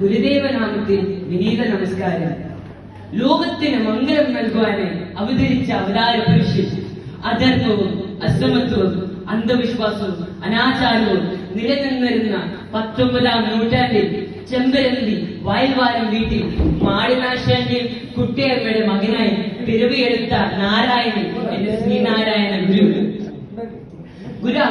ഗുരുദേവ നാമത്തിൽ വിനീത നമസ്കാരം. ലോകത്തിന് മംഗളം നൽകുവാന് അവതരിച്ച അവതാര പുരുഷൻ അധർമ്മവും അസമത്വവും അന്ധവിശ്വാസവും അനാചാരവും നിലനിന്നിരുന്ന പത്തൊമ്പതാം നൂറ്റാണ്ടിൽ ചെമ്പരന്തി വയൽവാരം വീട്ടിൽ മാടിനാശാന്റെയും കുട്ടിയമ്മയുടെ മകനായി പിറവിയെടുത്ത നാരായണൻ എന്റെ ശ്രീനാരായണ ഗുരു.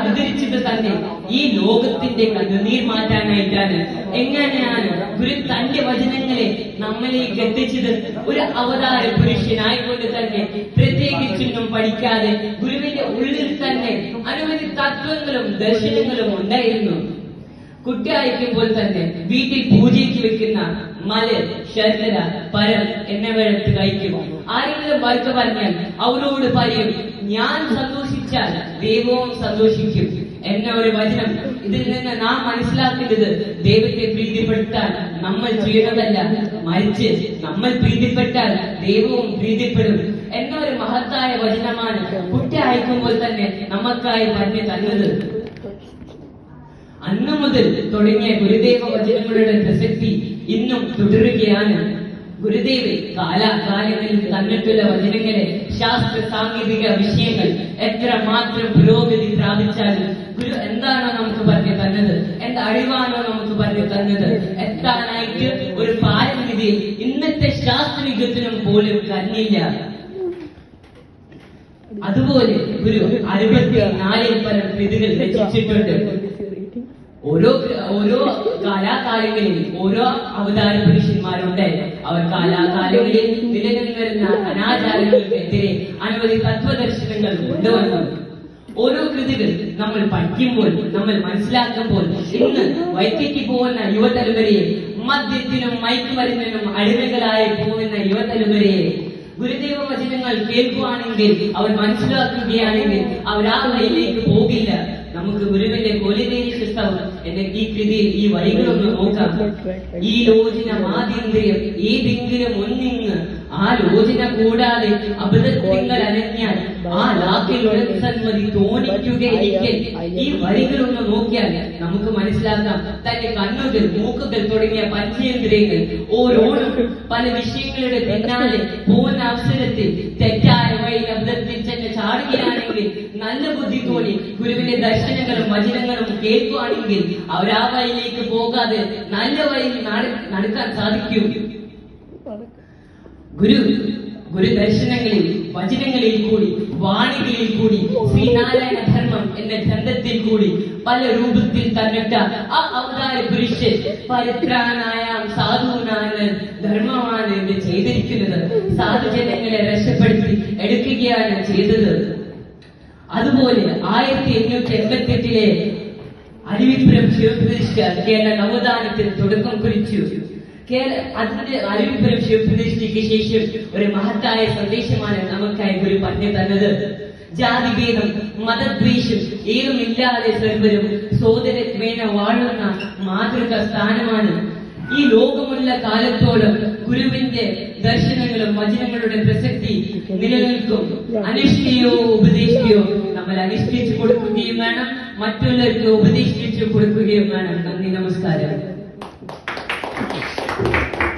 ഗുരു അവതരിച്ചത് തന്നെ. ഈ ലോകത്തിന്റെ കണ്ണുനീർ മാറ്റാനായിട്ടാണ് എങ്ങനെയാണ് ഒരു തന്റെ വചനങ്ങളെ നമ്മളിലേക്ക് എത്തിച്ചത് ഒരു അവതാര പുരുഷനായിക്കൊണ്ട് തന്നെ പ്രത്യേകിച്ചൊന്നും പഠിക്കാതെ ഗുരുവിന്റെ ഉള്ളിൽ തന്നെ അനവധി തത്വങ്ങളും ദർശനങ്ങളും ഉണ്ടായിരുന്നു. കുട്ടിയായിരിക്കുമ്പോൾ തന്നെ വീട്ടിൽ പൂജയ്ക്ക് വെക്കുന്ന മല ശർക്കര പരം എന്നിവയെടുത്ത് കഴിക്കും. ആരെങ്കിലും വർക്ക് പറഞ്ഞാൽ അവരോട് പറയും ഞാൻ സന്തോഷിച്ചാൽ ദൈവവും സന്തോഷിക്കും. എന്ന ഒരു വചനം. ഇതിൽ നിന്ന് നാം മനസ്സിലാക്കേണ്ടത് ദൈവത്തെ പ്രീതിപ്പെടുത്താൻ നമ്മൾ ചെയ്യണതല്ല മറിച്ച് നമ്മൾ പ്രീതിപ്പെട്ടാൽ ദൈവവും പ്രീതിപ്പെടും എന്ന ഒരു മഹത്തായ വചനമാണ് കുട്ടി അയക്കുമ്പോൾ തന്നെ നമുക്കായി പറഞ്ഞു തന്നത്. അന്നു മുതൽ തുടങ്ങിയ ഗുരുദേവ വചനങ്ങളുടെ പ്രസക്തി ഇന്നും തുടരുകയാണ്. ഗുരുദേവൻ കാലാകാലങ്ങളിൽ തന്നിട്ടുള്ള വചനങ്ങളെ ശാസ്ത്ര സാങ്കേതിക വിഷയങ്ങൾ എത്ര മാത്രം പുരോഗതി പ്രാപിച്ചാലും ഗുരു എന്താണോ നമുക്ക് പറഞ്ഞു തന്നത് എന്ത് അറിവാണോ നമുക്ക് പറഞ്ഞു തന്നത് എത്താനായിട്ട് ഒരു പാരമ്പര്യം ഇന്നത്തെ ശാസ്ത്രയുഗത്തിനും പോലും കന്നില്ല അതുപോലെ ഗുരു അറുപത്തി നാലിൽ പരം കൃതികൾ രചിച്ചിട്ടുണ്ട്. ഓരോ ഓരോ കലാകാലങ്ങളിൽ ഓരോ അവതാര പുരുഷന്മാരുണ്ട് അവർ കലാകാലങ്ങളിൽ നിലനിന്ന് വരുന്ന അനാചാരങ്ങൾക്കെതിരെ അനവധി തത്വദർശനങ്ങൾ കൊണ്ടുവന്നു. ഓരോ കൃതികൾ നമ്മൾ പഠിക്കുമ്പോൾ നമ്മൾ മനസ്സിലാക്കുമ്പോൾ ഇന്ന് വൈദ്യക്ക് പോകുന്ന യുവതലമുറയെ മദ്യത്തിനും മയക്കുമരുന്നിനും അടിമകളായി പോകുന്ന യുവതലമുറയെ ഗുരുദേവ വചനങ്ങൾ കേൾക്കുവാണെങ്കിൽ അവർ മനസ്സിലാക്കുകയാണെങ്കിൽ അവർ ആ വഴിയിലേക്ക് പോകില്ല. നമുക്ക് ഗുരുവിന്റെ കൊലിനേരി പുസ്തകം എന്ന ഈ കൃതിയിൽ ഈ വഴികളൊന്ന് നോക്കാം. ഈ ലോചന ആദ്യന്തരം ഏതെങ്കിലും ഒന്നിങ്ങ് ആ ലോചന കൂടാതെ അബദ്ധങ്ങൾ അനഞ്ഞാൽ ആ ലാക്കിൽ സന്മതി തോന്നിക്കുകയിരിക്കെ ഈ വരികളൊന്ന് നോക്കിയാൽ നമുക്ക് മനസ്സിലാക്കാം. തന്റെ കണ്ണുകൾ മൂക്കുകൾ തുടങ്ങിയ പഞ്ചേന്ദ്രിയങ്ങൾ ഓരോന്നും പല വിഷയങ്ങളുടെ പിന്നാലെ പോകുന്ന അവസരത്തിൽ തെറ്റായ വഴി അബദ്ധത്തിൽ ചെന്ന് ചാടുകയാണെങ്കിൽ നല്ല ബുദ്ധി തോന്നി ഗുരുവിന്റെ ദർശനങ്ങളും വചനങ്ങളും കേൾക്കുകയാണെങ്കിൽ അവർ ആ വഴിയിലേക്ക് പോകാതെ നല്ല വഴിയിൽ നട- നടക്കാൻ സാധിക്കും. ഗുരു ഗുരു ദർശനങ്ങളിൽ വചനങ്ങളിൽ കൂടി വാണികളിൽ കൂടി ശ്രീനാരായണ ധർമ്മം എന്ന ഗ്രന്ഥത്തിൽ കൂടി പല രൂപത്തിൽ തന്നിട്ട ആ അവതാര പുരുഷൻ പരിത്രാനായ സാധുവിനാണ് ധർമ്മമാണ് എന്ന് ചെയ്തിരിക്കുന്നത്. സാധുജനങ്ങളെ രക്ഷപ്പെടുത്തി എടുക്കുകയാണ് ചെയ്തത്. അതുപോലെ ആയിരത്തി എണ്ണൂറ്റി എൺപത്തി എട്ടിലെ അരുവിപുരം ശിവപ്രതിഷ്ഠ കേരള നവദാനത്തിന് തുടക്കം കുറിച്ചു. കേരള അതിന്റെ അരുവിപുരം ശിവപ്രതിഷ്ഠയ്ക്ക് ശേഷം ഒരു മഹത്തായ സന്ദേശമാണ് നമുക്കായി ഗുരു പറഞ്ഞു തന്നത്. ജാതിഭേദം മതദ്വേഷം ഏതുമില്ലാതെ സർവരും സോദരത്വേന വാഴുന്ന മാതൃക സ്ഥാനമാണ്. ഈ ലോകമുള്ള കാലത്തോളം ഗുരുവിന്റെ ദർശനങ്ങളും വചനങ്ങളുടെ പ്രസക്തി നിലനിൽക്കും. അനുഷ്ഠിയോ ഉപദേശിക്കുകയോ നമ്മൾ അനുഷ്ഠിച്ചു കൊടുക്കുകയും വേണം. മറ്റുള്ളവർക്ക് ഉപദേശിച്ചു കൊടുക്കുകയും വേണം. നന്ദി നമസ്കാരം.